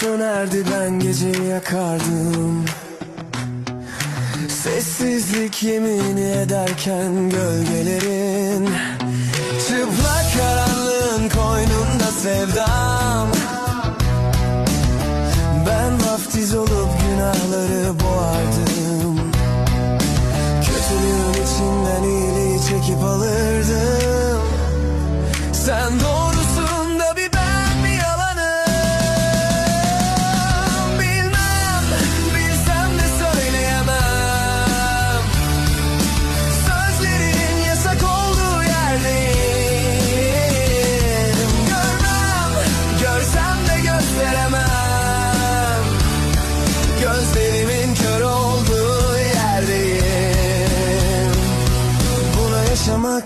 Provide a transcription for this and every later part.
sönerdi ben geceyi yakardım. Sessizlik yemini ederken gölgelerin Çıplak karanlığın koynunda sevdam. Ben vaftiz olup günahları boğardım. Kötülüğün içinden iyiliği çekip alırdım. Sen doğrusun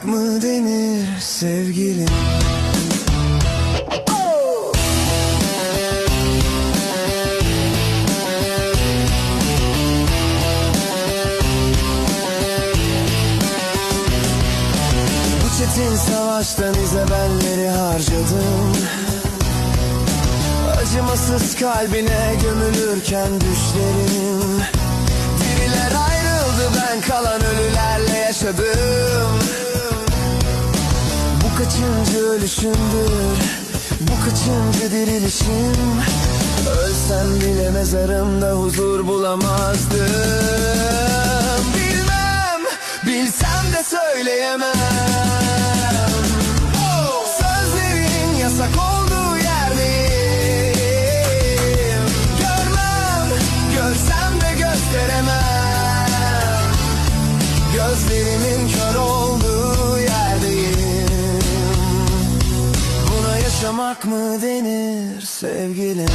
yaşamak mı denir sevgilim? Çetin savaştan izabelleri harcadım. Acımasız kalbine gömülürken düşlerim. Diriler ayrıldı ben kalan ölülerle yaşadım kaçıncı ölüşümdür? Bu kaçıncı dirilişim? Ölsem bile mezarımda huzur bulamazdım. Bilmem, bilsem de söyleyemem mı denir sevgilim